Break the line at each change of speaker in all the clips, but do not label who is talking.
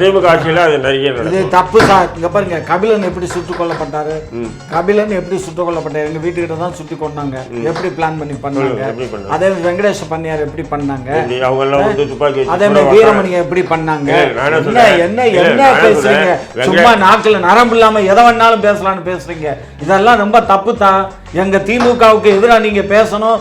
திமுக ஆட்சியில் அது நிறைய
இது தப்பு சார். இங்க பாருங்க கபிலன் எப்படி சுட்டுக் கொல்லப்பட்டாரு? கபிலன் எப்படி சுட்டுக் கொல்லப்பட்டாரு? எங்க வீட்டுக்கிட்ட தான் சுட்டு கொண்டாங்க. எப்படி பிளான் பண்ணி பண்ணாங்க? அதே வெங்கடேஷ் பண்ணியார் எப்படி பண்ணாங்க? அதே மாதிரி. வீரமணியை எப்படி பண்ணாங்க? என்ன. என்ன என்ன பேசுறீங்க. சும்மா நாக்குல நரம்பு இல்லாம எதை வேணாலும் பேசலாம்னு பேசுறீங்க. இதெல்லாம் ரொம்ப தப்பு தான். எங்க திமுகவுக்கு எதிராக நீங்க பேசணும்.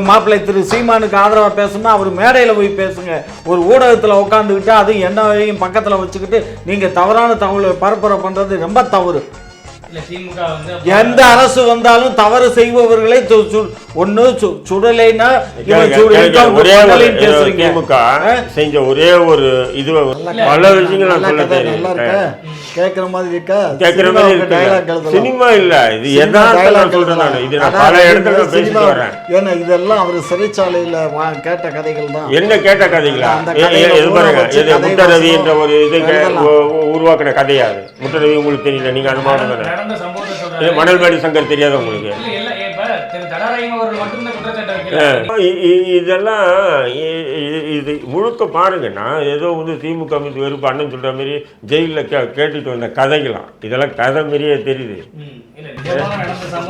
மாப்பிள்ளை திரு சீமானுக்கு ஆதரவா பேசணும் அவர் மேடையில போய் பேசுங்க. ஒரு ஊடகத்துல உட்காந்துக்கிட்டு அது என்னையும் பக்கத்துல வச்சுக்கிட்டு நீங்க தவறான தகவலை பரப்புரை பண்றது ரொம்ப தவறு.
இல்ல திமுக வந்து
எந்த அரசு வந்தாலும் தவறு செய்பவர்களை சு- சுடலைன்னா
திமுக? செஞ்ச ஒரே ஒரு இது பல விஷயங்கள் நான் சொல்ல
கேக்குற மாதிரி இருக்கா?
கேட்கிற மாதிரி இருக்கு. சினிமா இல்ல இது எதார்த்தம்
dialogue
நான். இது நான் பல இடத்துல பேசிட்டு வரேன்
ஏன்னா இதெல்லாம் அவர் சிறைச்சாலையில கேட்ட கதைகள் தான்.
என்ன கேட்ட கதைகளா? இது பாருங்க. இது முட்டரவி என்ற ஒரு இது உருவாக்குன கதையா அது? முட்டரவி உங்களுக்கு தெரியல நீங்க அந்த மாவட்டம் தானே மணல்மேடு சங்கர் தெரியாத உங்களுக்கு? இதெல்லாம் இது முழுக்க பாருங்க நான் ஏதோ வந்து திமுக மீது வெறுப்பு அண்ணன் சொல்ற மாதிரி ஜெயிலில் கே கேட்டுட்டு வந்த கதைகளாம். இதெல்லாம் கதை மாதிரியே தெரியுது.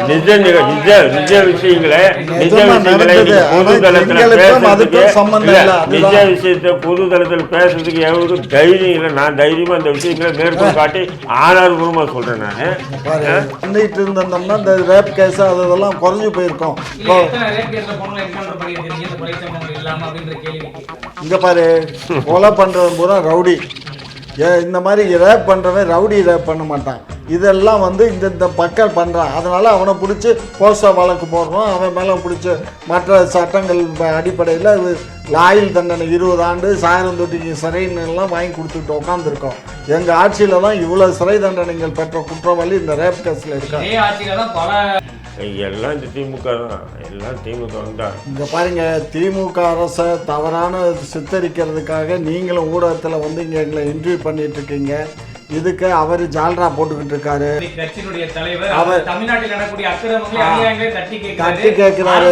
நிஜ நிஜ நிஜ விஷயங்களை நிஜ விஷயங்களை. பொது தளத்துல பேசுறதுக்கு. நிஜ. விஷயத்தை பொது தளத்தில் பேசுறதுக்கு எவருக்கும் தைரியம் இல்லை. நான் தைரியமா அந்த விஷயங்களை மேற்கொள் காட்டி ஆதாரபூர்வமா சொல்றேன் நான்.
பண்ணிட்டு இருந்தோம்னா இந்த ரேப் கேஸ் அது இதெல்லாம் குறைஞ்சு போயிருக்கோம்.
என்கவுண்டர் பண்ணியிருக்கீங்க இந்த கொலை சம்பவங்கள் இல்லாம அப்படின்ற கேள்விக்கு
இங்க பாரு கொலை பண்றவன் பூரா ரவுடி. ஏ இந்த மாதிரி ரேப் பண்றவன் ரவுடி ரேப் பண்ண மாட்டான். இதெல்லாம் வந்து இந்த இந்த மக்கள் பண்றான். அதனால அவனை பிடிச்சி போஸ்டா வழக்கு போடுறோம் அவன் மேலே பிடிச்சி மற்ற சட்டங்கள் அடிப்படையில் ஆயுள் தண்டனை இருபது ஆண்டு சாயிரம் தொட்டிக்கு சிறைன்னு எல்லாம் வாங்கி கொடுத்துட்டு உட்காந்துருக்கோம் எங்கள் ஆட்சியில தான் இவ்வளோ சிறை தண்டனைகள் பெற்ற குற்றவாளி இந்த ரேப் கேஸில் இருக்காங்க
எல்லாம் இந்த திமுக தான். எல்லாம் திமுக வந்தா
இங்க பாருங்க திமுக அரசை தவறான சித்தரிக்கிறதுக்காக நீங்களும் ஊடகத்தில் வந்து இங்கே எங்களை இன்டர்வியூ பண்ணிட்டு இருக்கீங்க. இதுக்கு அவர் ஜால்ரா போட்டுக்கிட்டு இருக்காரு.
கட்சியினுடைய தலைவர்
அவர்
தமிழ்நாட்டில் நடக்கக்கூடிய அக்கிரமங்களை அநியாயங்களை தட்டி
தட்டி
கேட்கிறாரு.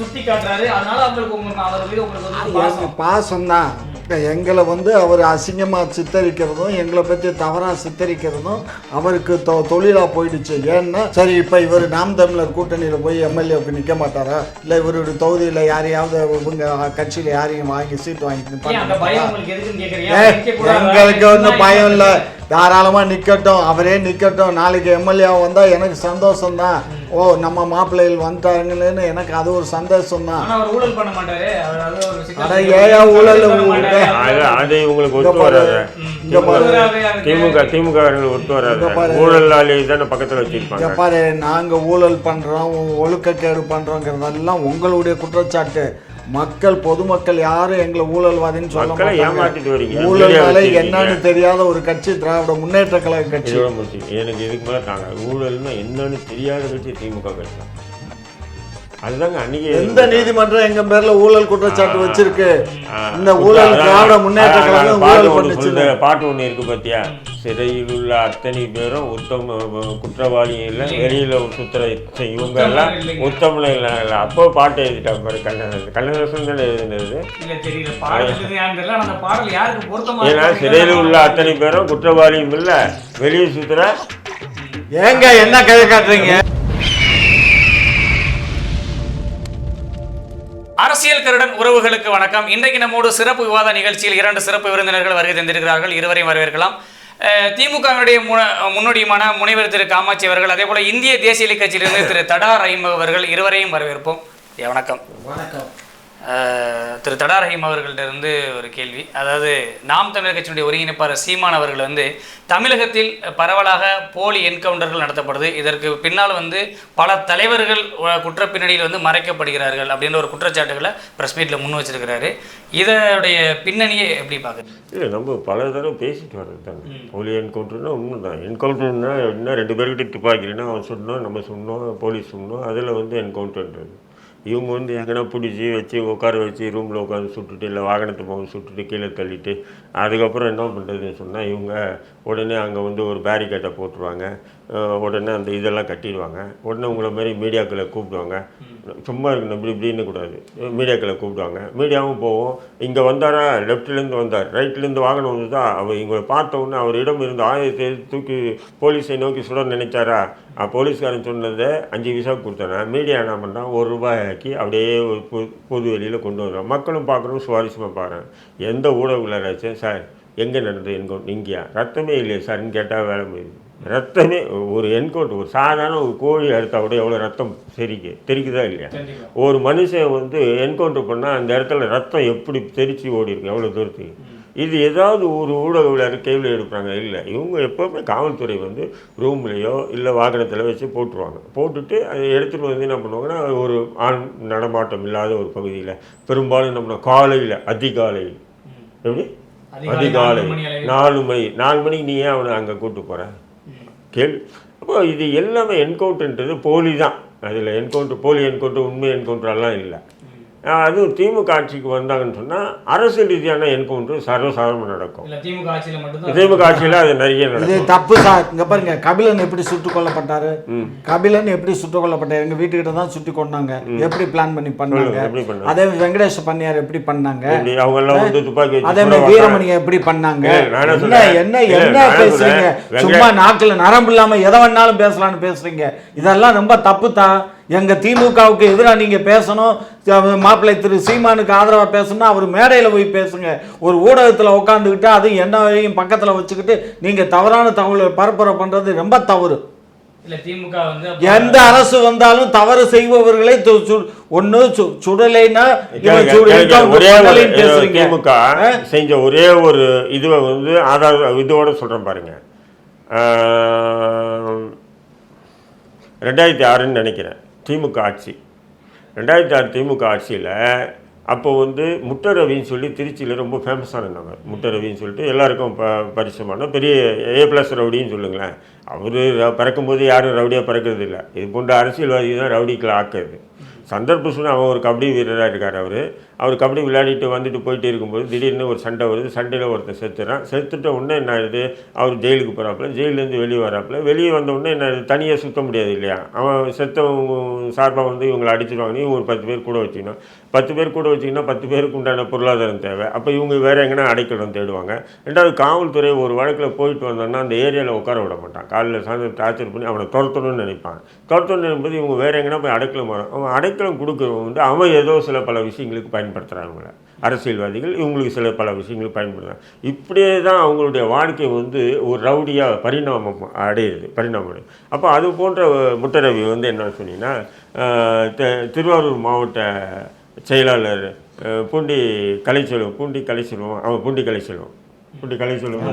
சுட்டி காட்டுறாரு அதனால அவங்களுக்கு உங்களுக்கு அவர் மீது உங்களுக்கு வந்து பாசம்
பாசம். தான் எங்களை வந்து அவர் அசிங்கமாக சித்தரிக்கிறதும் எங்களை பற்றி தவறாக சித்தரிக்கிறதும் அவருக்கு தொ தொழிலாக போயிடுச்சு. ஏன்னா சரி இப்போ இவர் நாம் தமிழர் கூட்டணியில் போய் எம்எல்ஏவுக்கு நிற்க மாட்டாரா? இல்லை இவருடைய தொகுதியில் யாரையாவது இவங்க கட்சியில் யாரையும் வாங்கி சீட் வாங்கி? எங்களுக்கு ஒன்றும்
என்ன
பயம் இல்லை. தாராளமாக நிற்கட்டும் அவரே நிற்கட்டும் நாளைக்கு எம்எல்ஏ வந்தால் எனக்கு சந்தோஷம் தான் ஓ நம்ம மாப்பிள்ளைகள் வந்துட்டாங்களேன்னு எனக்கு அது ஒரு சந்தோஷம் தான்
ஊழல் பண்ண மாட்டாரு.
ஊழல்.
அது இவங்களுக்கு ஒத்து
பாரு.
வராது. திமுக திமுக ஒத்து வராது. ஊழலாளி தானே பக்கத்துல வச்சிருப்பாங்க.
பாரு நாங்க ஊழல் பண்றோம் ஒழுக்கக்கேடு பண்றோங்கிறதெல்லாம் உங்களுடைய குற்றச்சாட்டு. மக்கள் பொதுமக்கள் யாரும் எங்களை ஊழல்வாதின்னு சொல்ல மாட்டாங்க.
வச்சிருக்கீங்க.
என்னன்னு தெரியாத ஒரு கட்சி திராவிட முன்னேற்ற கழக கட்சி.
எனக்கு இதுக்கு மேலே ஊழல்னா என்னன்னு தெரியாத கட்சி திமுக கட்சி தான். அதுதாங்க அன்னைக்கு
எந்த நீதிமன்றம் எங்க பேர்ல ஊழல் குற்றச்சாட்டு வச்சிருக்கு? இந்த ஊழல் திராவிட முன்னேற்ற கழகம்
பாட்டு
ஊழல் பண்ணுச்சு
பாட்டு ஒண்ணு இருக்கு பாத்தியா? சிறையில் உள்ள அத்தனை பேரும் உத்தம குற்றவாளியும் இல்லை வெளியில சுத்துற இவங்க எல்லாம். உத்தமல இல்லை இல்லை அப்போ பாட்டு எழுதிட்டாங்க பாரு கண்ணதாசன் கண்ணதாசன் தானே எழுதினது ஏன்னா சிறையில் உள்ள அத்தனை பேரும் குற்றவாளியும் இல்லை வெளியே சுத்துற
ஏங்க என்ன கதை காட்டுறீங்க?
அரசியல் கருடன் உறவுகளுக்கு வணக்கம். இன்றைக்கு நம்மோடு சிறப்பு விவாத நிகழ்ச்சியில் இரண்டு சிறப்பு விருந்தினர்கள் வருகை தந்திருக்கிறார்கள். இருவரையும் வரவேற்கலாம். திமுகவினுடைய முன்னோடியுமான முனைவர் திரு காமாட்சி அவர்கள் அதே போல இந்திய தேசிய கட்சியிலிருந்து திரு தடா ரஹீம் அவர்கள் இருவரையும் வரவேற்போம். வணக்கம்.
வணக்கம்.
திரு தடா ரஹீம் அவர்கள்ட்ட இருந்து ஒரு கேள்வி. அதாவது நாம் தமிழர் கட்சியினுடைய ஒருங்கிணைப்பாளர் சீமான் அவர்கள் வந்து தமிழகத்தில் பரவலாக போலி என்கவுண்டர்கள் நடத்தப்படுது. இதற்கு பின்னால் வந்து பல தலைவர்கள் அஹ், குற்றப் பின்னணியில் வந்து மறைக்கப்படுகிறார்கள் அப்படின்ற ஒரு குற்றச்சாட்டுகளை ப்ரெஸ் மீட்டில் முன் வச்சிருக்கிறாரு. இதோடைய பின்னணியை எப்படி பார்க்குறது
இல்லை நம்ம பல தடவை பேசிட்டு வர்றது தானே போலி என்கவுண்டர்னா உண்மை தான் என்கவுண்டர்னா என்ன ரெண்டு பேர்கிட்ட துப்பாக்கினா அவன் சொன்னோம் நம்ம சொன்னோம் போலீஸ் சொன்னோம் அதில் வந்து என்கவுண்டர்ன்றது. இவங்க வந்து எங்கன்னா பிடிச்சி வச்சு உட்கார வச்சு ரூமில் உட்காந்து சுட்டுட்டு இல்லை வாகனத்தை போக சுட்டுட்டு கீழே தள்ளிட்டு அதுக்கப்புறம் என்ன பண்ணுறதுன்னு சொன்னால் இவங்க உடனே அங்கே வந்து ஒரு பேரிகேட்டை போட்டுருவாங்க. உடனே அந்த இதெல்லாம் கட்டிடுவாங்க. உடனே உங்களை மாதிரி மீடியாக்களை கூப்பிடுவாங்க. சும்மா இருக்கணும் இப்படி இப்படின்னு கூடாது. மீடியாக்களை கூப்பிடுவாங்க. மீடியாவும் போவோம். இங்கே வந்தாரா? லெஃப்ட்லேருந்து வந்தார். ரைட்லேருந்து வாகனம் வந்து தான் அவர் இவங்களை பார்த்த உடனே அவரிடம் இருந்து ஆயுதத்தை தூக்கி போலீஸை நோக்கி சுட நினைச்சாரா? போலீஸ்காரன் சொன்னதை அஞ்சு விசா கொடுத்தானா மீடியா என்ன பண்ணால் ஒரு ரூபாய் ஆக்கி அப்படியே ஒரு பொது வெளியில் கொண்டு வந்தோம் மக்களும் பார்க்குறோம் சுவாரஸ்யமாக பாருங்க எந்த ஊடகங்களாச்சும் சார் எங்கே நடந்தது என்கவுண்ட்? இங்கேயா? ரத்தமே இல்லையே சார்னு கேட்டால் வேலை முடியுது. ரத்தமே ஒரு என்கவுண்ட் ஒரு சாதாரண ஒரு கோழி அறுத்தா கூட எவ்வளோ ரத்தம் தெரிக்கு தெரிக்குதா இல்லையா? ஒரு மனுஷன் வந்து என்கவுண்டர் பண்ணால் அந்த இடத்துல ரத்தம் எப்படி தெரிச்சு ஓடி இருக்கு எவ்வளோ தூரத்துக்கு? இது ஏதாவது ஒரு ஊடக கேள்வி எடுப்பாங்க இல்லை. இவங்க எப்போவுமே காவல்துறை வந்து ரூம்லேயோ இல்லை வாகனத்தில் வச்சு போட்டுருவாங்க. போட்டுட்டு அதை எடுத்துகிட்டு வந்து என்ன பண்ணுவாங்கன்னா ஒரு ஆண் நடமாட்டம் இல்லாத ஒரு பகுதியில் பெரும்பாலும் நம்ம காலையில் அதிகாலை. எப்படி?
அதிகாலை.
நாலு மணி. நாலு மணிக்கு நீ ஏன் அவனை அங்கே கூட்டு போகிற கேள்வி அப்போ இது எல்லாமே என்கவுண்டர்ன்றது போலி தான். அதில் என்கவுண்டர் போலி என்கவுண்டர் உண்மை என்கவுண்டர்லாம் இல்லை. அதுவும் திமுக ஆட்சிக்கு வந்தாங்கன்னு சொன்னால் அரசியல் ரீதியான என்கவுண்டர் சர்வசாதாரணமாக நடக்கும்.
இல்ல திமுக ஆட்சியில
அது நிறைய
இது
நடக்கும்
தப்பு சார். இங்க பாருங்க கபிலன் எப்படி சுட்டுக் கொல்லப்பட்டாரு? கபிலன் எப்படி சுட்டுக் கொல்லப்பட்டாரு? எங்க வீட்டுக்கிட்ட தான் சுட்டு கொண்டாங்க. எப்படி பிளான் பண்ணி பண்ணாங்க? அதே வெங்கடேஷ் பண்ணியார் எப்படி பண்ணாங்க?
அவங்க எல்லாம் வந்து துப்பாக்கி
அதே மாதிரி. வீரமணியை எப்படி பண்ணாங்க?
என்ன
என்ன? என்ன பேசுறீங்க? சும்மா நாக்குல நரம்பு இல்லாம எதை வேணாலும் பேசலாம்னு பேசுறீங்க. இதெல்லாம் ரொம்ப தப்பு தான். எங்க திமுகவுக்கு எதிராக நீங்க பேசணும். மாப்பிள்ளை திரு சீமானுக்கு ஆதரவா பேசணும்னா அவர் மேடையில போய் பேசுங்க. ஒரு ஊடகத்துல உட்காந்துக்கிட்டு அது என்ன வரையும் பக்கத்துல வச்சுக்கிட்டு நீங்க தவறான தகவலை பரப்புரை பண்றது ரொம்ப தவறு. எந்த அரசு வந்தாலும் தவறு செய்பவர்களை சு- சுடலைன்னா
திமுக செஞ்ச ஒரே ஒரு இதுவை வந்து ஆதார இதோட சொல்கிறேன் பாருங்க. ரெண்டாயிரத்தி ஆறுன்னு நினைக்கிறேன். திமுக ஆட்சி. ரெண்டாயிரத்தி ஆறு திமுக ஆட்சியில் அப்போ வந்து முட்டரவின்னு சொல்லி திருச்சியில் ரொம்ப ஃபேமஸான நபர். முட்டரவின்னு சொல்லிட்டு எல்லாருக்கும் ப பரிசமான பெரிய ஏ ப்ளஸ் ரவுடின்னு சொல்லுங்களேன். அவர் பிறக்கும்போது யாரும் ரவுடியாக பிறக்கிறது இல்லை இது போன்ற அரசியல்வாதி தான் ரவுடிகளை ஆக்குறது. சந்தர்ப்ப சூழ்நிலை அவன் ஒரு கபடி வீரராக இருக்கார் அவர். அவர் கபடி விளையாடிட்டு வந்துட்டு போயிட்டு இருக்கும்போது திடீர்னு ஒரு சண்டை வருது. சண்டையில் ஒருத்தன் செத்துறான். செத்துட்ட உடனே என்ன ஆயிடுது? அவர் ஜெயிலுக்கு போகிறாப்புல ஜெயிலேருந்து வெளியே வராப்புல. வெளியே வந்த உடனே என்ன ஆயிடுது? தனியாக சுத்த முடியாது இல்லையா? அவன் செத்தவங்க சார்பாக வந்து இவங்களை அடிச்சிடுவாங்க நீ ஒரு பத்து பேர் கூட வச்சுக்கணும். பத்து பேர் கூட வச்சிங்கன்னா பத்து பேருக்கு உண்டான பொருளாதாரம் தேவை. அப்போ இவங்க வேறு எங்கன்னா அடைக்கலம் தேடுவாங்க. ரெண்டாவது காவல்துறை ஒரு வழக்கில் போயிட்டு வந்தோன்னா அந்த ஏரியாவில் உட்கார விட மாட்டான். காலையில் சாயந்தரம் டார்ச்சர் பண்ணி அவனை துரத்தணும்னு நினைப்பான். துரத்தணும்னு நினைப்பது இவங்க வேறு எங்கன்னா போய் அடைக்கலம் வரும் அவன் அடைக்கலம் கொடுக்குறவங்க வந்து அவன் ஏதோ சில பல விஷயங்களுக்கு பயன்படுத்துகிறாங்கள அரசியல்வாதிகள் இவங்களுக்கு சில பல விஷயங்களுக்கு பயன்படுத்துகிறாங்க இப்படியே தான் அவங்களுடைய வாழ்க்கை வந்து ஒரு ரவுடியாக பரிணாமம் அடையுது பரிணாமம் அடையுது. அப்போ அது போன்ற முட்டரவி வந்து என்னன்னு சொன்னீங்கன்னா திருவாரூர் மாவட்ட செயலாளர் பூண்டி கலைச்செல்வம் பூண்டி கலைச்செல்வம் அவன் பூண்டி கலைச்செல்வம் பூண்டி கலைச்செல்வம்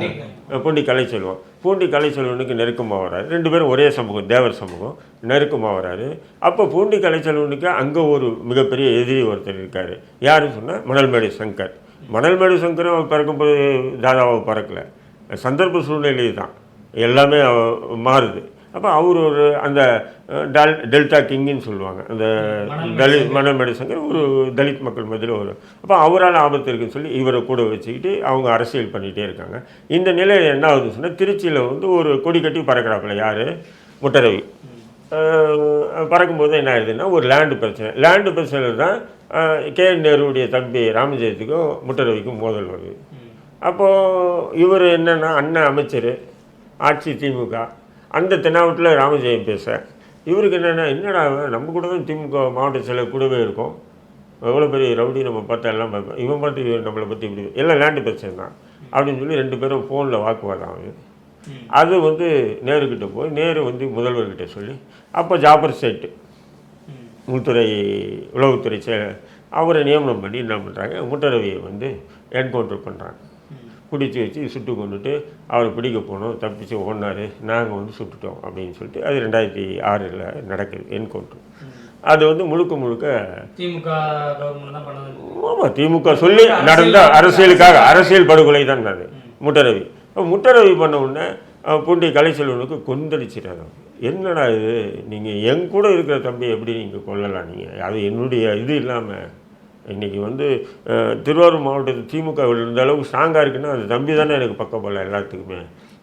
அஹ், பூண்டி கலைச்செல்வம் பூண்டி கலைச்செல்வனுக்கு நெருக்கமாக வராரு. ரெண்டு பேரும் ஒரே சமூகம் தேவர் சமூகம். நெருக்கமாக வராரு. அப்போ பூண்டி கலைச்செல்வனுக்கு அங்கே ஒரு மிகப்பெரிய எதிரி ஒருத்தர் இருக்கார். யாருன்னு சொன்னால் மணல்மேடு சங்கர். மணல்மேடு சங்கரும் அவர் பிறக்கும்போது தாதாவை பிறக்கல. சந்தர்ப்ப சூழ்நிலை தான் எல்லாமே மாறுது. அப்போ அவர் ஒரு அந்த டல் டெல்டா கிங்குன்னு சொல்லுவாங்க. அந்த தலித் மணல்மேடு சங்கர் ஒரு தலித் மக்கள் மத்தியில் ஒரு. அப்போ அவரால் ஆபத்து இருக்குன்னு சொல்லி இவரை கூட வச்சுக்கிட்டு அவங்க அரசியல் பண்ணிகிட்டே இருக்காங்க. இந்த நிலையில் என்ன ஆகுதுன்னு சொன்னால் திருச்சியில் வந்து ஒரு கொடி கட்டி பறக்கிறாப்புல யார்? முட்டரவி. பறக்கும்போது என்ன ஆயிடுதுன்னா ஒரு லேண்டு பிரச்சனை. லேண்டு பிரச்சனை தான் கே. என். நேருடைய தம்பி ராமஜெயத்துக்கும் முட்டரவிக்கும் மோதல் வருது. அப்போது இவர் என்னென்னா அண்ணன் அமைச்சர் ஆட்சி திமுக. அந்த தென்னாவட்டில் ராமஜெயம் பேச. இவருக்கு என்னென்னா என்னடா நம்ம கூட தான் திமுக மாவட்ட செயலர் கூடவே இருக்கும். எவ்வளோ பெரிய ரவுடி நம்ம பார்த்தா எல்லாம் பார்ப்போம் இவன் பார்த்து நம்மளை பற்றி இப்படி எல்லாம் லேண்டு பிரச்சனை தான் அப்படின்னு சொல்லி ரெண்டு பேரும் ஃபோனில் வாக்குவாதம் ஆகுது அது வந்து நேருக்கிட்ட போய் நேரு வந்து முதல்வர்கிட்ட சொல்லி அப்போ ஜாபர் சேட்டு உள்துறை உளவுத்துறை செயலர் அவரை நியமனம் பண்ணி என்ன பண்ணுறாங்க முட்டரவியை வந்து என்கவுண்டர் பண்ணுறாங்க பிடிச்சி வச்சு சுட்டு கொண்டுட்டு அவரை பிடிக்க போனோம். தப்பிச்சு ஓடினார். நாங்கள் வந்து சுட்டுட்டோம் அப்படின்னு சொல்லிட்டு அது ரெண்டாயிரத்தி ஆறில் நடக்குது என்கவுண்டர் அது வந்து முழுக்க முழுக்க
திமுக
ஆமாம் திமுக சொல்லி நடந்த அரசியலுக்காக அரசியல் படுகொலை தான் அது. முட்டரவி. முட்டரவி பண்ண உடனே பூண்டி கலைச்செல்வனுக்கு கொந்தளிச்சிட்டாரு என்னடா இது? நீங்கள் என் கூட இருக்கிற தம்பி எப்படி நீங்கள் கொல்லலாம் நீங்கள் அது என்னுடைய இது இல்லாமல் இன்றைக்கி வந்து திருவாரூர் மாவட்டத்தில் திமுக இருந்த அளவுக்கு ஸ்ட்ராங்காக இருக்குன்னா அது தம்பி தானே எனக்கு பக்கம் போல எல்லாத்துக்குமே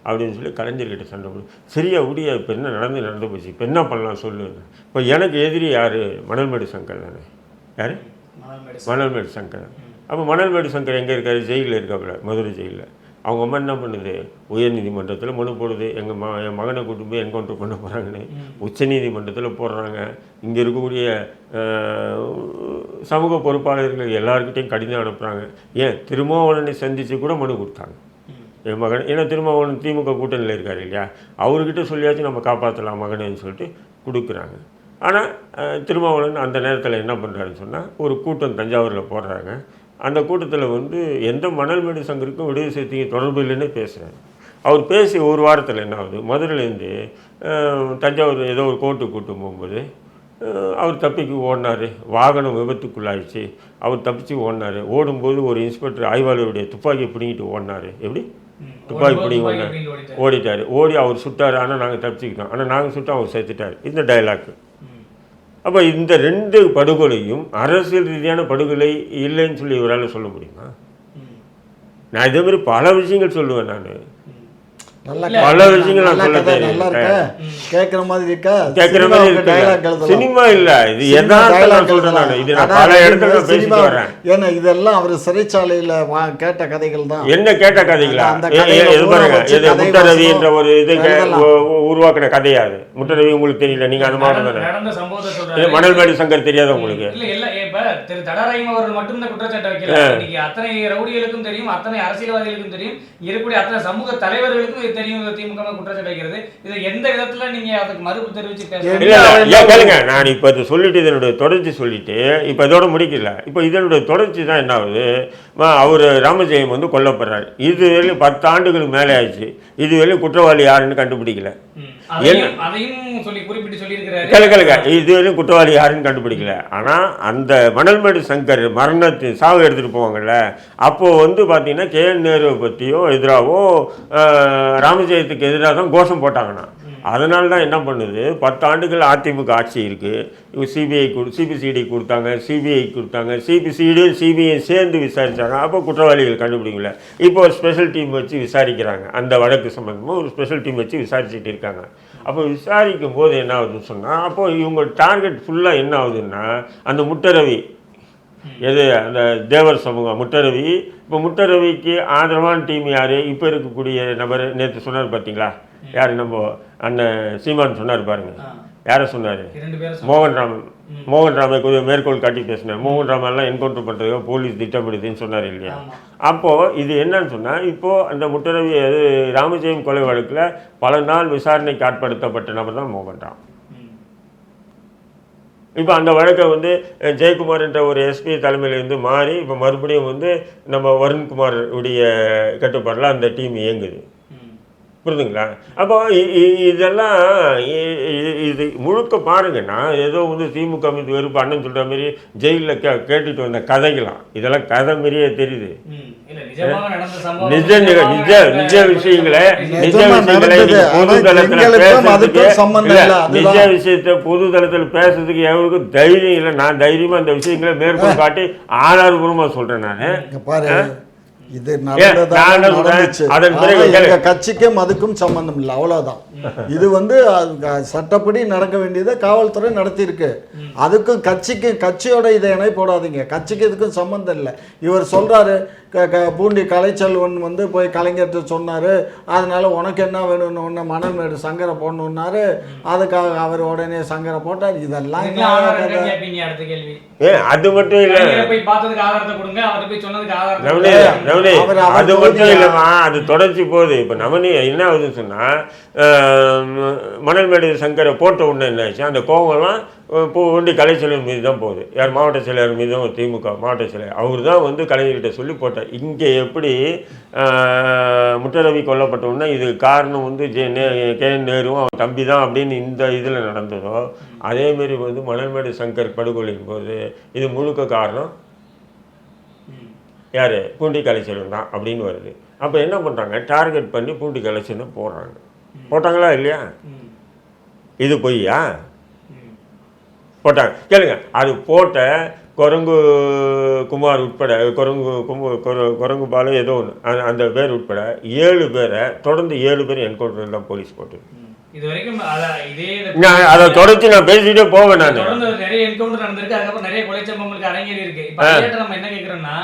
அப்படின்னு சொல்லி கலைஞர்கிட்ட சண்டை போடு சரியா உடியா இப்போ என்ன நடந்து நடந்து போச்சு இப்போ என்ன பண்ணலாம் சொல்லு. இப்போ எனக்கு எதிரி யார்? மணல்மேடு சங்கர் தானே. யார்? மணல்மேடு சங்கர். அப்போ மணல்மேடு சங்கர் எங்கே இருக்காரு? ஜெயிலில் இருக்காப்புல மதுரை ஜெயிலில். அவங்க அம்மா என்ன பண்ணுது? உயர்நீதிமன்றத்தில் மனு போடுது. எங்கள் ம என் மகனை கூட்டு போய் என்கவுண்டர் பண்ண போகிறாங்கன்னு உச்சநீதிமன்றத்தில் போடுறாங்க. இங்கே இருக்கக்கூடிய சமூக பொறுப்பாளர்கள் எல்லாருக்கிட்டையும் கடிதம் அனுப்புகிறாங்க ஏன்? திருமாவளவனை சந்தித்து கூட மனு கொடுத்தாங்க. என் மகன் ஏன்னா திருமாவளவன் திமுக கூட்டணியில் இருக்கார் இல்லையா? அவர்கிட்ட சொல்லியாச்சும் நம்ம காப்பாற்றலாம் மகனேன்னு சொல்லிட்டு கொடுக்குறாங்க. ஆனால் திருமாவளவன் அந்த நேரத்தில் என்ன பண்ணுறாருன்னு சொன்னால் ஒரு கூட்டம் தஞ்சாவூரில் போடுறாங்க. அந்த கூட்டத்தில் வந்து எந்த மணல்மேடு சங்கருக்கும் விடுதலை சிறுத்தைக்கு தொடர்பு இல்லைன்னு பேசுகிறாரு அவர் பேசி ஒரு வாரத்தில் என்ன ஆகுது? மதுரையிலேருந்து தஞ்சாவூர் ஏதோ ஒரு கோர்ட்டுக்கு கூட்டு போகும்போது அவர் தப்பிக்கு ஓடினார். வாகனம் விபத்துக்குள்ளாயிடுச்சு. அவர் தப்பிச்சு ஓடினார். ஓடும்போது ஒரு இன்ஸ்பெக்டர் ஆய்வாளருடைய துப்பாக்கியை பிடிங்கிட்டு ஓடினார். எப்படி? துப்பாக்கி பிடிங்கி ஓடினார். ஓடிட்டார். ஓடி அவர் சுட்டார். ஆனால் நாங்கள் தப்பிச்சுக்கிட்டோம். ஆனால் நாங்கள் சுட்டோம். அவர் செத்துட்டார். இந்த டைலாக் அப்போ இந்த ரெண்டு படுகொலையும் அரசியல் ரீதியான படுகொலை இல்லைன்னு சொல்லி இவரால் சொல்ல முடியுமா? நான் இதே மாதிரி பல விஷயங்கள் சொல்லுவேன் நான். பல விஷயங்கள் நான் சொல்ல
இருக்கா? கேட்குற மாதிரி இருக்கா?
கேட்குற மாதிரி இருக்கு. சினிமா இல்லை. இது
dialogue
நான் சொல்கிறேன் நான். இது நான் பல இடத்துல பேசிட்டு வரேன்.
ஏன்னா இதெல்லாம் அவர் சிறைச்சாலையில கேட்ட கதைகள் தான்.
என்ன கேட்ட கதைகளா? இது பாருங்க. இது முட்டரவி என்ற ஒரு இது உருவாக்குன கதையா அது? முட்டரவி உங்களுக்கு தெரியல. நீங்க அந்த மாவட்டம் தானே? மணல்மேடு சங்கர் தெரியாத உங்களுக்கு?
இல்ல இல்ல இப்ப திரு தடாராயம் அவர்கள் மட்டும் இந்த குற்றச்சாட்டை வைக்கல. இன்னைக்கு அத்தனை ரவுடிகளுக்கும் தெரியும் அத்தனை அரசியல்வாதிகளுக்கும் தெரியும். இருக்கக்கூடிய அத்தனை சமூக தலைவர்களுக்கும் தெரியும் திமுக குற்றச்சாட்டு வைக்கிறது. இது எந்த விதத்துல நீங்க அதுக்கு மறுப்பு தெரிவிச்சு
கேளுங்க. நான் இப்போ இது சொல்லிட்டு இதனுடைய தொடர்ச்சி சொல்லிட்டு இப்போ இதோட முடிக்கல. இப்போ இதனுடைய தொடர்ச்சி தான் என்ன ஆகுது? அவர் ராமஜெயம் வந்து கொல்லப்படுறாரு. இது வரையும் பத்து ஆண்டுகளுக்கு மேலே ஆயிடுச்சு. இது வரையும் குற்றவாளி யாருன்னு கண்டுபிடிக்கல.
ம். அதையும் அதையும் சொல்லி குறிப்பிட்டு சொல்லியிருக்கிறாரு.
கேளு கேளுங்க. இது வரையும் குற்றவாளி யாருன்னு கண்டுபிடிக்கல. ஆனால் அந்த மணல்மேடு சங்கர் மரணத்தின் சாவு எடுத்துகிட்டு போவாங்கல்ல அப்போது வந்து பார்த்தீங்கன்னா கே என் நேருவை பற்றியோ எதிராகவோ ராமஜெயத்துக்கு எதிராக தான் கோஷம் போட்டாங்கண்ணா. அதனால தான் என்ன பண்ணுது? பத்து ஆண்டுகள் அதிமுக ஆட்சி இருக்குது இவங்க சிபிஐ கொடு சிபிசிடி கொடுத்தாங்க சிபிஐ கொடுத்தாங்க சிபிசிடியும் சிபிஐ சேர்ந்து விசாரித்தாங்க அப்போ குற்றவாளிகள் கண்டுபிடிக்கல. இப்போ ஒரு ஸ்பெஷல் டீம் வச்சு விசாரிக்கிறாங்க. அந்த வழக்கு சம்மந்தமாக ஒரு ஸ்பெஷல் டீம் வச்சு விசாரிச்சுட்டு இருக்காங்க. அப்போ விசாரிக்கும் போது என்ன ஆகுதுன்னு சொன்னால் அப்போது இவங்க டார்கெட் ஃபுல்லாக என்ன ஆகுதுன்னா அந்த முட்டரவி எது அந்த தேவர் சமூகம் முட்டரவி. இப்போ முட்டரவிக்கு ஆதரவான டீம் யார்? இப்போ இருக்கக்கூடிய நபர் நேற்று சொன்னார் பார்த்தீங்களா யார் நம்ம அண்ணன் சீமான் சொன்னார் பாருங்க. யாரை சொன்னார்? மோகன் ராம் மோகன் ராமை கொஞ்சம் மேற்கோள் காட்டி பேசினேன் மோகன் ராமெல்லாம் என்கவுண்டர் பண்ணுறதுக்கு போலீஸ் திட்டமிடுதுன்னு சொன்னார் இல்லையா? அப்போது இது என்னன்னு சொன்னால் இப்போது அந்த முட்டரவி அது ராமஜெயம் கொலை வழக்கில் பல நாள் விசாரணைக்கு ஆட்படுத்தப்பட்ட நபர் தான் மோகன் ராம். இப்போ அந்த வழக்கை வந்து ஜெயக்குமார் என்ற ஒரு எஸ்பி தலைமையிலேருந்து மாறி இப்போ மறுபடியும் வந்து நம்ம வருண்குமார் உடைய கட்டுப்பாடில் அந்த டீம் இயங்குது.
ம்.
புரியுதுங்களா அப்போ இதெல்லாம் இது முழுக்க பாருங்க நான் ஏதோ வந்து திமுக மீது வெறுப்பு அண்ணன் சொல்கிற மாதிரி ஜெயிலில் கே கேட்டுட்டு வந்த கதைகளாம். இதெல்லாம் கதை மாதிரியே தெரியுது.
ம். இல்ல நிஜமாக நடந்த சம்பவம்
நிஜ நிஜ நிஜ விஷயங்களை நிஜ விஷயங்களை பொது தளத்துல பேசுறதுக்கு நிஜ. விஷயத்தை பொது தளத்தில் பேசுறதுக்கு எவருக்கும் தைரியம் இல்லை. நான் தைரியமா அந்த விஷயங்களை மேற்கொள் காட்டி ஆதாரபூர்வமா சொல்றேன் நான்.
பாரு. இது
நான் என்ன
நடந்ததா
சொல்றேன்?
நடந்துச்சு.
அதன் பிறகு
ஆனா எங்க
கேளு.
கட்சிக்கும் அதுக்கும் சம்பந்தம் இல்லை அவ்வளவுதான். இது வந்து சட்டப்படி நடக்க வேண்டியதை காவல்துறை நடத்தியிருக்கு. அதுக்கும் கட்சிக்கும் கட்சியோட இதை இணை போடாதீங்க. கட்சிக்கு இதுக்கும் சம்பந்தம் இல்லை. இவர் சொல்றாரு க க பூண்டி கலைச்செல்வன் வந்து போய் கலைஞர்கிட்ட சொன்னாரு. அதனால உனக்கு என்ன வேணும்னு ஒன்று மணல்மேடு சங்கரை போடணுன்னாரு அதுக்காக அவர் உடனே சங்கரை போட்டார். இதெல்லாம்
அது மட்டும் இல்லை. அது மட்டும்? இல்லைம்மா. அது தொடர்ச்சி போகுது. இப்போ நவனி என்ன ஆகுதுன்னு சொன்னால் மணல்மேடு சங்கரை போட்ட உடனே என்ன ஆச்சு அந்த கோவம்லாம் இப்போ ஒண்டி கலைச்செல்வன் மீது தான் போகுது. யார் மாவட்ட செயலர் மீதும் திமுக மாவட்ட செயலர் அவர் தான் வந்து கலைஞர்கிட்ட சொல்லி போட்டார். இங்கே எப்படி முட்டரவி கொல்லப்பட்ட உடனே இது காரணம் வந்து ஜே நே கே நேருவும் அவன் தம்பி தான் அப்படின்னு இந்த இதில் நடந்ததோ அதேமாரி வந்து மணல்மேடு சங்கர் படுகொலையின் போது இது முழுக்க காரணம். யார்? பூண்டி கலைச்செல்வன் தான் அப்படின்னு வருது. அப்போ என்ன பண்ணுறாங்க டார்கெட் பண்ணி பூண்டி கலைச்செல்வன் போடுறாங்க போட்டாங்களா இல்லையா. இது பொய்யா. போட்டாங்க. கேளுங்க அது போட்ட குரங்கு குமார் உட்பட குரங்கு குமு குர- குரங்கு பாலு ஏதோ ஒன்று அந்த பேர் உட்பட ஏழு பேரை தொடர்ந்து ஏழு பேர் என்கவுண்டர் தான் போலீஸ் போட்டு நான் அதை தொடர்ச்சி நான் பேசிக்கிட்டே போவேன் நான்.
நிறைய என்கவுண்டர் நடந்திருக்கு அதுக்கப்புறம் நிறைய கொலை சம்பவங்களுக்கு அரங்கேறி இருக்கு. இப்ப அதிலேட்ட நம்ம என்ன கேக்குறோம்னா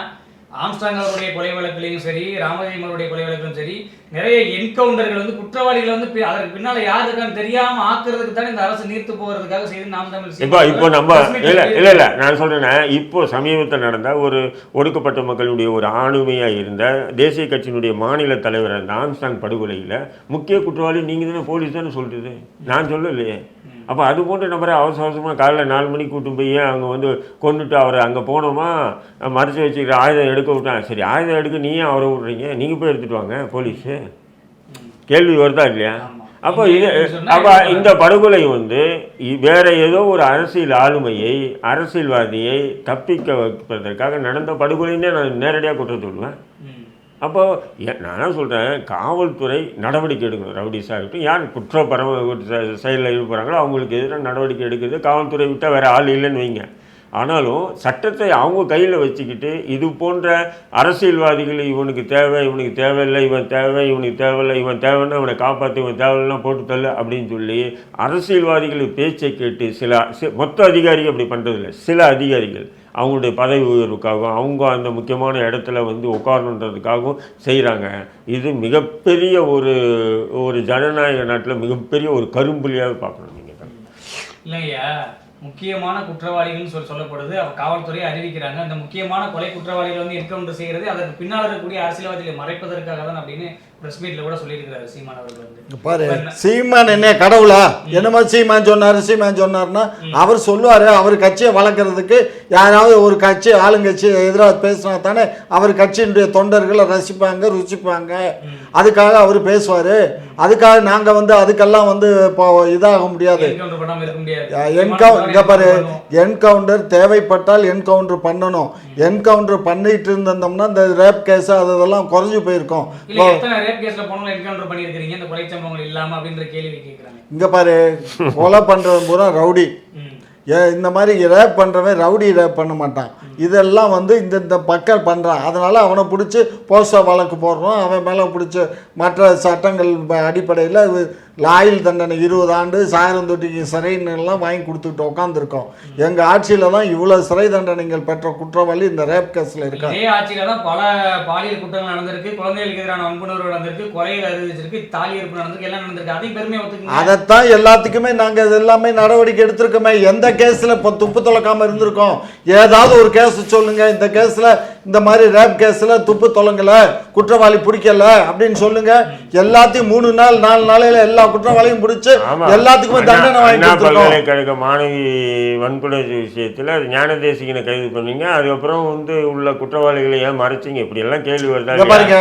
ஆம்ஸ்டாங் அவருடைய கொலை வழக்குலையும் சரி ராமஜெயம் அவருடைய கொலை வழக்கிலும் சரி நிறைய என்கவுண்டர்கள் வந்து குற்றவாளிகளை வந்து அதற்கு பின்னால யார் இருக்கான்னு தெரியாம ஆக்குறதுக்கு தானே இந்த அரசு நீர்த்து போகிறதுக்காக செய்து நாம் தமிழ்
இப்போ இப்போ நம்ம இல்லை. இல்லை இல்லை நான் சொல்கிறேன்னா இப்போ சமீபத்தில் நடந்த ஒரு ஒடுக்கப்பட்ட மக்களுடைய ஒரு ஆளுமையாக இருந்த தேசிய கட்சியினுடைய மாநில தலைவர் அந்த ஆம்ஸ்டாங் படுகொலையில் முக்கிய குற்றவாளி நீங்கள் தானே போலீஸ் தானே சொல்கிறது நான் சொல்லலையே. அப்போ அது போன்ற நபரை அவசர அவசரமாக காலைல நாலு மணிக்கு கூட்டும் போய் அங்கே வந்து கொண்டுட்டு அவரை அங்கே போனோமா? மறைச்சி வச்சுக்கிற ஆயுதம் எடுக்க விட்டான். சரி ஆயுதம் எடுக்க நீ ஏன் அவரை விட்றீங்க? நீங்கள் போய் எடுத்துகிட்டு வாங்க போலீஸு. கேள்வி வருதா இல்லையா. அப்போ இது அப்போ இந்த படுகொலை வந்து வேற ஏதோ ஒரு அரசியல் ஆளுமையை அரசியல்வாதியை தப்பிக்க வைப்பதற்காக நடந்த படுகொலைன்னே நான் நேரடியாக குற்றம் சொல்லுவேன். அப்போது நான் என்ன சொல்கிறேன் காவல்துறை நடவடிக்கை எடுக்கணும். ரவுடிஸாக இருக்கட்டும் யார் குற்ற பரம செயலில் ஈடுபடுறாங்களோ அவங்களுக்கு எதிராக நடவடிக்கை எடுக்கிறது காவல்துறை விட்டால் வேறு ஆள் இல்லைன்னு வைங்க. ஆனாலும் சட்டத்தை அவங்க கையில் வச்சுக்கிட்டு இது போன்ற அரசியல்வாதிகள் இவனுக்கு தேவை இவனுக்கு தேவையில்லை இவன் தேவை இவனுக்கு தேவையில்லை இவன் தேவைன்னா இவனை காப்பாற்று இவன் தேவையில்லாம் போட்டு தள்ளு அப்படின்னு சொல்லி அரசியல்வாதிகள் பேச்சை கேட்டு சில மொத்த அதிகாரிகள் அப்படி பண்ணுறதில்ல சில அதிகாரிகள். அவங்களுடைய பதவி உயர்வுக்காகவும் அவங்க அந்த முக்கியமான இடத்துல வந்து உட்காரணுன்றதுக்காகவும் செய்கிறாங்க இது மிகப்பெரிய ஒரு ஒரு ஜனநாயக நாட்டில் மிகப்பெரிய ஒரு கரும்புலியாக பார்க்கணும் நீங்கள்
இல்லையா முக்கியமான குற்றவாளிகள்னு சொல்லி சொல்லப்படுது. அவர் காவல்துறை அறிவிக்கிறாங்க. அந்த முக்கியமான கொலை குற்றவாளிகள் வந்து என்கவுண்டர் செய்கிறது அதற்கு பின்னால் இருக்கக்கூடிய அரசியல்வாதிகளை மறைப்பதற்காக தான் அப்படின்னு பிரஸ் மீட்ல கூட சொல்லியிருக்கிறாரு சீமான் அவர்கள் வந்து.
பாரு சீமான் என்ன கடவுளா? என்னமோ சீமான் சொன்னாரு சீமான் சொன்னாருன்னா அவர் சொல்லுவாரு அவர் கட்சியை வளர்க்கறதுக்கு யாராவது ஒரு கட்சி ஆளுங்கட்சி எதிராக பேசினா தானே அவர் கட்சியினுடைய தொண்டர்களை ரசிப்பாங்க ருசிப்பாங்க. அதுக்காக அவர் பேசுவாரு. அதுக்காக நாங்க வந்து அதுக்கெல்லாம் வந்து இப்போ இதாக முடியாது.
என்கவுண்டர்
இங்க பாரு என்கவுண்டர் தேவைப்பட்டால் என்கவுண்டர் பண்ணணும். என்கவுண்டர் பண்ணிட்டு இருந்தோம்னா இந்த ரேப் கேஸ் அது இதெல்லாம் குறைஞ்சு போயிருக்கும்.
ரேப் கேஸ்ல போனவங்க என்கவுண்டர் பண்ணியிருக்கிறீங்க இந்த கொலை சம்பவங்கள் இல்லாம அப்படின்ற கேள்வி கேட்கறாங்க.
இங்க பாரு கொலை பண்றவன் பூரா ரவுடி. இந்த மாதிரி ரேப் பண்ணுறவன் ரவுடி ரேப் பண்ண மாட்டான். இதெல்லாம் வந்து இந்த இந்த மக்கள் பண்ணுறான் அதனால் அவனை பிடிச்சி போஸ்டோ வழக்கு போடுறோம். அவன் மேலே பிடிச்சி மற்ற சட்டங்கள் அடிப்படையில் லாயில் தண்டனை இருபது ஆண்டு சாயிரம் தொட்டிக்கு சிறைன்னு எல்லாம் வாங்கி கொடுத்துக்கிட்டு உட்காந்துருக்கோம் எங்கள் ஆட்சியில் தான் இவ்வளோ சிறை தண்டனைகள் பெற்ற குற்றவாளி இந்த ரேப் கேஸில் இருக்கான்.
இதே ஆட்சியில தான் பல பாலியல் குற்றங்கள் நடந்திருக்கு குழந்தைகளுக்கு எதிரான வன்புணர்வு நடந்திருக்கு கொலைகள் அறிவிச்சிருக்கு தாலி இருப்பு நடந்திருக்கு எல்லாம் நடந்திருக்கு. அதையும் பெருமையா ஒத்துக்குங்க.
அதைத்தான் எல்லாத்துக்குமே நாங்கள் எல்லாமே நடவடிக்கை எடுத்திருக்கோமே. எந்த கேஸில் இப்போ துப்பு தொலைக்காமல் இருந்திருக்கோம்? ஏதாவது ஒரு கேஸ் சொல்லுங்க. இந்த கேஸில் இந்த மாதிரி ரேப் கேஸில் துப்பு தொலைங்கல குற்றவாளி பிடிக்கல அப்படின்னு சொல்லுங்க. எல்லாத்தையும் மூணு நாள் நாலு நாளையில எல்லா குற்றவாளியும் பிடிச்சி. எல்லாத்துக்குமே தண்டனை வாங்கி
பல்கலைக்கழக மாணவி வன்கொலை விஷயத்தில் ஞானதேசிகனை கைது பண்ணீங்க. அதுக்கப்புறம் வந்து உள்ள குற்றவாளிகளை ஏன் மறைச்சிங்க? இப்படி எல்லாம் கேள்வி வருதா
பாருங்க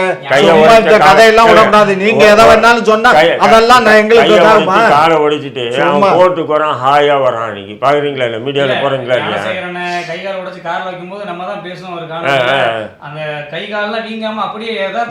இந்த
காலை-
கதையெல்லாம் விடக்கூடாது. நீங்க எதை வேணாலும் சொன்னா அதெல்லாம் நான் எங்களுக்கு
காலை உடைச்சிட்டு
சும்மா.
அவன் கோர்ட்டுக்கு வரான் ஹாயா வரான் இன்னைக்கு. பாக்குறீங்களா இல்ல மீடியால போறீங்களா இல்லையா?
ஞானசேகரனை கை கால் உடைச்சு கார்ல வைக்கும்போது நம்ம தான் பேசுவோம் ஒரு. அந்த கை கால்லாம் வீங்காம அப்படியே இருக்கிற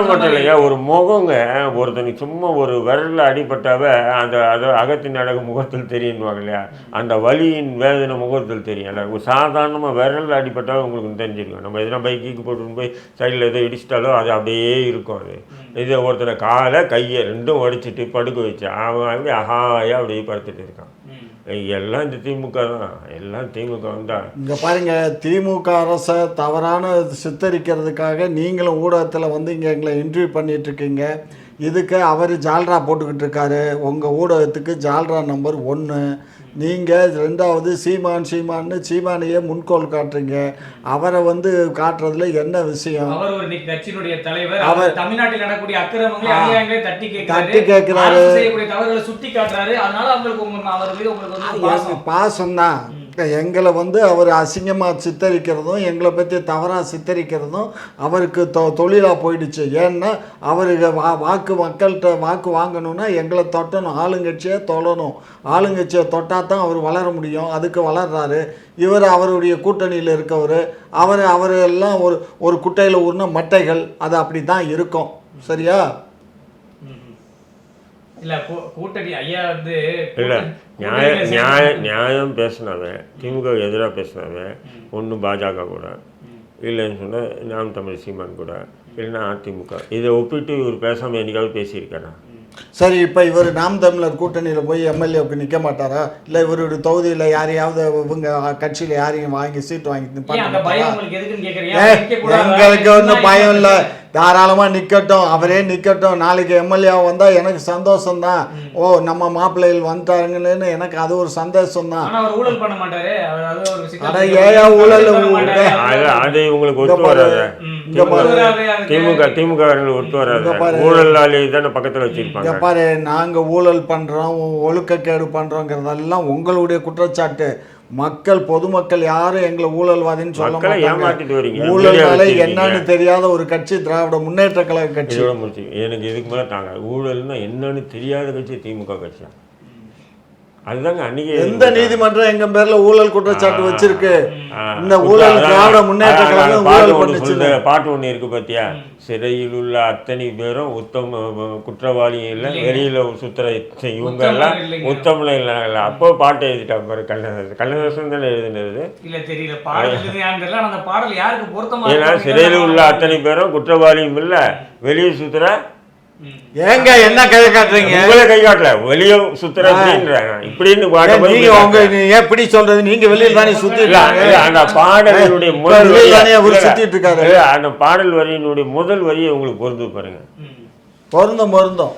மட்டும். இல்லையா ஒரு முகங்க ஒருத்தனுக்கு சும்மா ஒரு விரல்ல அடிபட்டாவே அந்த அது அகத்தின் அழகு முகத்தில் தெரியும்வாங்க இல்லையா? அந்த வலியின் வேதனை முகத்தில் தெரியும் இல்ல ஒரு சாதாரணமா விரல்ல அடிபட்டாவே உங்களுக்கு தெரிஞ்சிருக்கும். நம்ம எதனா பைக்கு போட்டு போய் சைடில் ஏதோ இடிச்சிட்டாலோ அது அப்படியே இருக்கும் அது. இது ஒருத்தனை காலை கையை ரெண்டும் உடைச்சிட்டு படுக்க வச்சு அவன் அப்படியே அஹாயா அப்படியே படுத்துட்டு இருக்கான். எல்லாம் இந்த திமுக தான். எல்லாம் திமுக தான்
இங்கே பாருங்க திமுக அரசை தவறான சித்தரிக்கிறதுக்காக நீங்களும் ஊடகத்தில் வந்து இங்கே எங்களை இன்டர்வியூ பண்ணிட்டு இருக்கீங்க. இதுக்கு அவர் ஜால்ரா போட்டுக்கிட்டு இருக்காரு. உங்கள் ஊடகத்துக்கு ஜால்ரா நம்பர் ஒன்று நீங்கள் ரெண்டாவது சீமான் சீமான்னு சீமானையே முன்கோள் காட்டுறீங்க. அவரை வந்து காட்டுறதுல என்ன விஷயம்?
அவர் தமிழ்நாட்டில் நடக்கக்கூடிய அக்கிரமங்களை தட்டி கேட்கிறாரு. பாசம்.
எங்களை வந்து அவர் அசிங்கமாக சித்தரிக்கிறதும் எங்களை பற்றி தவறாக சித்தரிக்கிறதும் அவருக்கு தொ தொழிலாக போயிடுச்சு. ஏன்னா அவருக்கு வா வாக்கு மக்கள்கிட்ட வாக்கு வாங்கணும்னா எங்களை தொட்டணும். ஆளுங்கட்சியை தொழணும். ஆளுங்கட்சியை தொட்டால் தான் அவர் வளர முடியும். அதுக்கு வளர்றாரு. இவர் அவருடைய கூட்டணியில் இருக்கவர். அவர் அவர் எல்லாம் ஒரு ஒரு குட்டையில் ஊர்ன மட்டைகள். அது அப்படி தான் இருக்கும். சரியா?
இல்ல கூட்டணி ஐயா வந்து
நியாய
கூட்டணியில
நியாய
சேர்ந்து-
நியாயம் பேசினவன் திமுக எதிராக பேசினவன் ஒன்று பாஜக கூட. இல்லைன்னு சொன்னால் நாம் தமிழ் சீமான் கூட இல்லைன்னா அதிமுக. இதை ஒப்பிட்டு இவர் பேசாமல் என்னைக்காவது பேசியிருக்காரா?
சரி இப்போ இவர் நாம் தமிழர் கூட்டணியில் போய் எம்எல்ஏவுக்கு நிற்க மாட்டாரா? இல்லை இவருடைய தொகுதியில் யாரையாவது இவங்க கட்சியில் யாரையும் வாங்கி சீட் வாங்கி? எங்களுக்கு ஒன்றும் பயம் இல்லை? தாராளமாக நிற்கட்டும் அவரே நிற்கட்டும் நாளைக்கு எம்எல்ஏ வந்தால் எனக்கு சந்தோஷம்தான். ஓ நம்ம மாப்பிள்ளைகள் வந்துட்டாங்கன்னு எனக்கு அது ஒரு சந்தோஷம் தான்
ஆனா அவர் ஊழல் பண்ண மாட்டாரு. அவர் அது
இங்க
ஒத்து. வராது. திமுக திமுக ஒத்து வராது. ஊழலாளி தானே பக்கத்தில் வச்சிருப்பாங்க.
பாரு நாங்கள் ஊழல் பண்ணுறோம் ஒழுக்கக்கேடு பண்ணுறோங்கிறதெல்லாம் உங்களுடைய குற்றச்சாட்டு. மக்கள் பொதுமக்கள் யாரும் எங்களை ஊழல்வாதின்னு சொல்ல மாட்டாங்க
வரீங்க.
ஊழல்
மீடியா
வேலை
வச்சிருக்கீங்க.
என்னன்னு தெரியாத ஒரு கட்சி திராவிட முன்னேற்ற கழக கட்சி
எனக்கு இதுக்கு மேலே தாங்க ஊழல்னா என்னன்னு தெரியாத கட்சி திமுக கட்சி அதுதாங்க அன்னைக்கு
எந்த நீதிமன்றம் எங்க பேர்ல ஊழல் குற்றச்சாட்டு வச்சிருக்கு? இந்த ஊழல் திராவிட முன்னேற்ற
பாட்டு ஒண்ணு ஒண்ணு இருக்கு பாத்தியா? சிறையில் உள்ள அத்தனை பேரும் உத்தம குற்றவாளியும் இல்லை வெளியில சுத்துற இவங்க எல்லாம். உத்தமல இல்லை அப்போ பாட்டு எழுதிட்டாங்க பாரு கண்ணதாசன். கண்ணதாசன் தானே எழுதினது?
இல்ல தெரியல. பாடல் எழுதினான்னு தெரியல ஆனா அந்த பாடல் யாருக்கு பொருத்தமா
ஏன்னா சிறையில். உள்ள அத்தனை பேரும் குற்றவாளியும் இல்லை வெளியே சுத்துற.
ஏங்க என்ன கை காட்டுறீங்க?
உங்களை கை காட்டல. வெளியே சுத்துற இப்படின்னு
நீங்க உங்க இப்படி சொல்றது? நீங்க வெளியில தானே சுத்தி
இல்ல, இல்ல, அந்த பாடலினுடைய முதல் இல்ல,
சுத்திட்டு இருக்காரு.
அந்த பாடல் வரியினுடைய முதல் வரியை உங்களுக்கு பொருந்து பாருங்க.
பொருந்தும் பொருந்தும்.